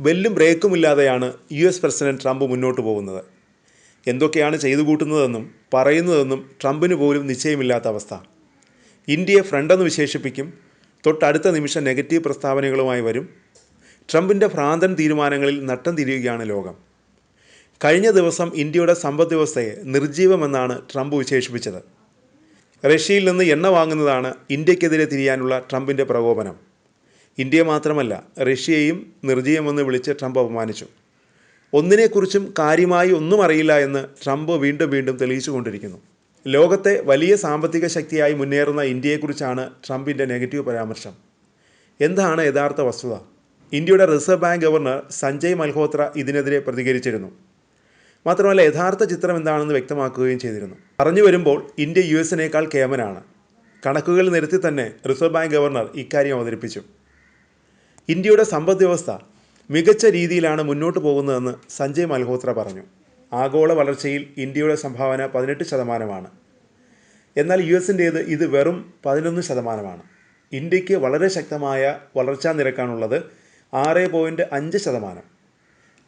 ബെല്ലും ബ്രേക്കുമില്ലാതെയാണ് U S president Trump മുന്നോട്ട് പോകുന്നത്. എന്തൊക്കെയാണ് ചെയ്തു കൂട്ടുന്നതെന്നും പറയുന്നതെന്നും ട്രംപിന് പോലും നിശ്ചയമില്ലാത്ത അവസ്ഥ. ഇന്ത്യയെ ഫ്രണ്ടെന്ന് വിശേഷിപ്പിക്കും തൊട്ടടുത്ത നിമിഷം നെഗറ്റീവ് പ്രസ്താവനകളുമായി വരും. ട്രംപിന്റെ ഭ്രാന്തൻ തീരുമാനങ്ങളിൽ നട്ടം തിരിയുകയാണ് ലോകം. കഴിഞ്ഞ ദിവസം ഇന്ത്യയുടെ സമ്പദ് വ്യവസ്ഥയെ നിർജീവമെന്നാണ് ട്രംപ് വിശേഷിപ്പിച്ചത്. റഷ്യയിൽ നിന്ന് എണ്ണ വാങ്ങുന്നതാണ് ഇന്ത്യക്കെതിരെ തിരിയാനുള്ള ട്രംപിന്റെ പ്രകോപനം. ഇന്ത്യ മാത്രമല്ല റഷ്യയെയും നിർജീവമെന്ന് വിളിച്ച് ട്രംപ് അപമാനിച്ചു. ഒന്നിനെക്കുറിച്ചും കാര്യമായി ഒന്നും അറിയില്ല എന്ന് ട്രംപ് വീണ്ടും വീണ്ടും തെളിയിച്ചുകൊണ്ടിരിക്കുന്നു. ലോകത്തെ വലിയ സാമ്പത്തിക ശക്തിയായി മുന്നേറുന്ന ഇന്ത്യയെക്കുറിച്ചാണ് ട്രംപിന്റെ നെഗറ്റീവ് പരാമർശം. എന്താണ് യഥാർത്ഥ വസ്തുത? ഇന്ത്യയുടെ reserve bank governor Sanjay Malhotra ഇതിനെതിരെ പ്രതികരിച്ചിരുന്നു. മാത്രമല്ല യഥാർത്ഥ ചിത്രം എന്താണെന്ന് വ്യക്തമാക്കുകയും ചെയ്തിരുന്നു. പറഞ്ഞു വരുമ്പോൾ ഇന്ത്യ യു എസിനേക്കാൾ കേമനാണ്. കണക്കുകൾ നിരത്തി തന്നെ റിസർവ് ബാങ്ക് ഗവർണർ ഇക്കാര്യം അവതരിപ്പിച്ചു. ഇന്ത്യയുടെ സമ്പദ് വ്യവസ്ഥ മികച്ച രീതിയിലാണ് മുന്നോട്ട് പോകുന്നതെന്ന് സഞ്ജയ് മൽഹോത്ര പറഞ്ഞു. ആഗോള വളർച്ചയിൽ ഇന്ത്യയുടെ സംഭാവന പതിനെട്ട് ശതമാനമാണ്. എന്നാൽ യു എസിന്റേത് ഇത് വെറും പതിനൊന്ന് ശതമാനമാണ്. ഇന്ത്യയ്ക്ക് വളരെ ശക്തമായ വളർച്ചാ നിരക്കാണുള്ളത് ആറ് പോയിന്റ് അഞ്ച് ശതമാനം.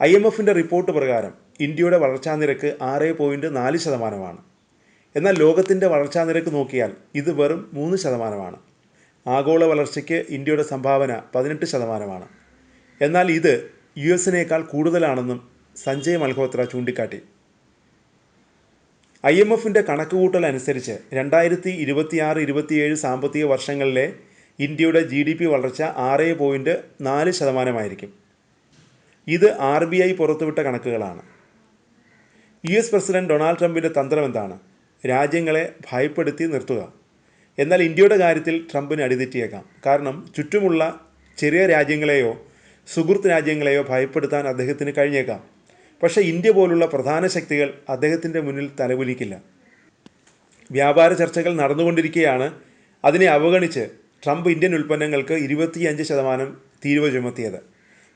ഐ എം എഫിന്റെ റിപ്പോർട്ട് പ്രകാരം ഇന്ത്യയുടെ വളർച്ചാ നിരക്ക് ആറ് പോയിന്റ് നാല് ശതമാനമാണ്. എന്നാൽ ലോകത്തിന്റെ വളർച്ചാ നിരക്ക് നോക്കിയാൽ ഇത് വെറും മൂന്ന് ശതമാനമാണ്. ആഗോള വളർച്ചയ്ക്ക് ഇന്ത്യയുടെ സംഭാവന പതിനെട്ട് ശതമാനമാണ്. എന്നാൽ ഇത് യു എസിനേക്കാൾ കൂടുതലാണെന്നും സഞ്ജയ് മൽഹോത്ര ചൂണ്ടിക്കാട്ടി. ഐ എം എഫിന്റെ കണക്കുകൂട്ടൽ അനുസരിച്ച് രണ്ടായിരത്തി ഇരുപത്തിയാറ് ഇരുപത്തിയേഴ് സാമ്പത്തിക വർഷങ്ങളിലെ ഇന്ത്യയുടെ ജി ഡി പി വളർച്ച ആറ് പോയിന്റ് നാല് ശതമാനമായിരിക്കും. ഇത് ആർ ബി ഐ പുറത്തുവിട്ട കണക്കുകളാണ്. യു എസ് പ്രസിഡന്റ് ഡൊണാൾഡ് ട്രംപിന്റെ തന്ത്രം എന്താണ് രാജ്യങ്ങളെ ഭയപ്പെടുത്തി നിർത്തുക. എന്നാൽ ഇന്ത്യയുടെ കാര്യത്തിൽ ട്രംപിന് അടിതെറ്റിയേക്കാം. കാരണം ചുറ്റുമുള്ള ചെറിയ രാജ്യങ്ങളെയോ സുഹൃത്ത് രാജ്യങ്ങളെയോ ഭയപ്പെടുത്താൻ അദ്ദേഹത്തിന് കഴിഞ്ഞേക്കാം. പക്ഷേ ഇന്ത്യ പോലുള്ള പ്രധാന ശക്തികൾ അദ്ദേഹത്തിന്റെ മുന്നിൽ തലകുലിക്കില്ല. വ്യാപാര ചർച്ചകൾ നടന്നുകൊണ്ടിരിക്കുകയാണ് അതിനെ അവഗണിച്ച് ട്രംപ് ഇന്ത്യൻ ഉൽപ്പന്നങ്ങൾക്ക് ഇരുപത്തിയഞ്ച് ശതമാനം തീരുവ ചുമത്തിയത്.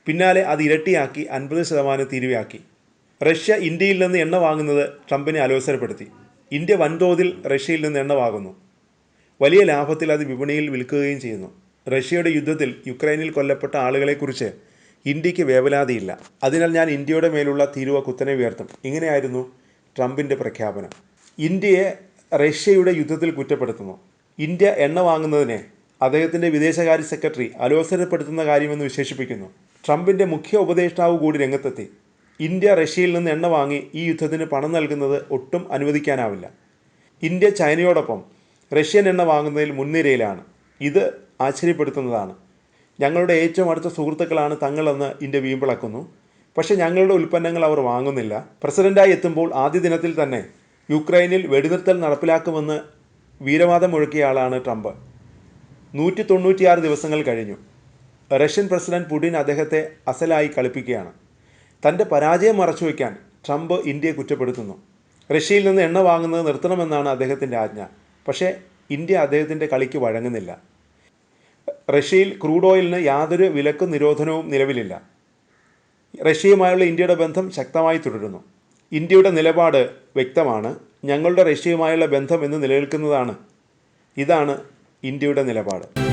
പിന്നാലെ അത് ഇരട്ടിയാക്കി അൻപത് ശതമാനം തീരുവയാക്കി. റഷ്യ ഇന്ത്യയിൽ നിന്ന് എണ്ണ വാങ്ങുന്നത് ട്രംപിനെ അലോസരപ്പെടുത്തി. ഇന്ത്യ വൻതോതിൽ റഷ്യയിൽ നിന്ന് എണ്ണ വാങ്ങുന്നു. വലിയ ലാഭത്തിൽ അത് വിപണിയിൽ വിൽക്കുകയും ചെയ്യുന്നു. റഷ്യയുടെ യുദ്ധത്തിൽ യുക്രൈനിൽ കൊല്ലപ്പെട്ട ആളുകളെക്കുറിച്ച് ഇന്ത്യയ്ക്ക് വേവലാതിയില്ല. അതിനാൽ ഞാൻ ഇന്ത്യയുടെ മേലുള്ള തീരുവ കുത്തനെ ഉയർത്തും. ഇങ്ങനെയായിരുന്നു ട്രംപിന്റെ പ്രഖ്യാപനം. ഇന്ത്യയെ റഷ്യയുടെ യുദ്ധത്തിൽ കുറ്റപ്പെടുത്തുന്നു. ഇന്ത്യ എണ്ണ വാങ്ങുന്നതിനെ അദ്ദേഹത്തിന്റെ വിദേശകാര്യ സെക്രട്ടറി അലോസരപ്പെടുത്തുന്ന കാര്യമെന്ന് വിശേഷിപ്പിക്കുന്നു. ട്രംപിന്റെ മുഖ്യ ഉപദേഷ്ടാവ് കൂടി രംഗത്തെത്തി. ഇന്ത്യ റഷ്യയിൽ നിന്ന് എണ്ണ വാങ്ങി ഈ യുദ്ധത്തിന് പണം നൽകുന്നത് ഒട്ടും അനുവദിക്കാനാവില്ല. ഇന്ത്യ ചൈനയോടൊപ്പം റഷ്യൻ എണ്ണ വാങ്ങുന്നതിൽ മുൻനിരയിലാണ്. ഇത് ആശ്ചര്യപ്പെടുത്തുന്നതാണ്. ഞങ്ങളുടെ ഏറ്റവും അടുത്ത സുഹൃത്തുക്കളാണ് തങ്ങളെന്ന് ഇന്ത്യ വീമ്പിളക്കുന്നു. പക്ഷേ ഞങ്ങളുടെ ഉൽപ്പന്നങ്ങൾ അവർ വാങ്ങുന്നില്ല. പ്രസിഡന്റായി എത്തുമ്പോൾ ആദ്യ ദിനത്തിൽ തന്നെ യുക്രൈനിൽ വെടിനിർത്തൽ നടപ്പിലാക്കുമെന്ന് വീരവാദം മുഴക്കിയ ആളാണ് ട്രംപ്. നൂറ്റി തൊണ്ണൂറ്റിയാറ് ദിവസങ്ങൾ കഴിഞ്ഞു. റഷ്യൻ പ്രസിഡന്റ് പുടിൻ അദ്ദേഹത്തെ അസലായി കളിപ്പിക്കുകയാണ്. തന്റെ പരാജയം മറച്ചുവെക്കാൻ ട്രംപ് ഇന്ത്യയെ കുറ്റപ്പെടുത്തുന്നു. റഷ്യയിൽ നിന്ന് എണ്ണ വാങ്ങുന്നത് നിർത്തണമെന്നാണ് അദ്ദേഹത്തിന്റെ ആജ്ഞ. പക്ഷേ ഇന്ത്യ അദ്ദേഹത്തിന്റെ കളിക്ക് വഴങ്ങുന്നില്ല. റഷ്യയിൽ ക്രൂഡ് ഓയിലിന് യാതൊരു വിലക്കും നിരോധനവും നിലവിലില്ല. റഷ്യയുമായുള്ള ഇന്ത്യയുടെ ബന്ധം ശക്തമായി തുടരുന്നു. ഇന്ത്യയുടെ നിലപാട് വ്യക്തമാണ്. ഞങ്ങളുടെ റഷ്യയുമായുള്ള ബന്ധം എന്ന് നിലനിൽക്കുന്നതാണ്. ഇതാണ് ഇന്ത്യയുടെ നിലപാട്.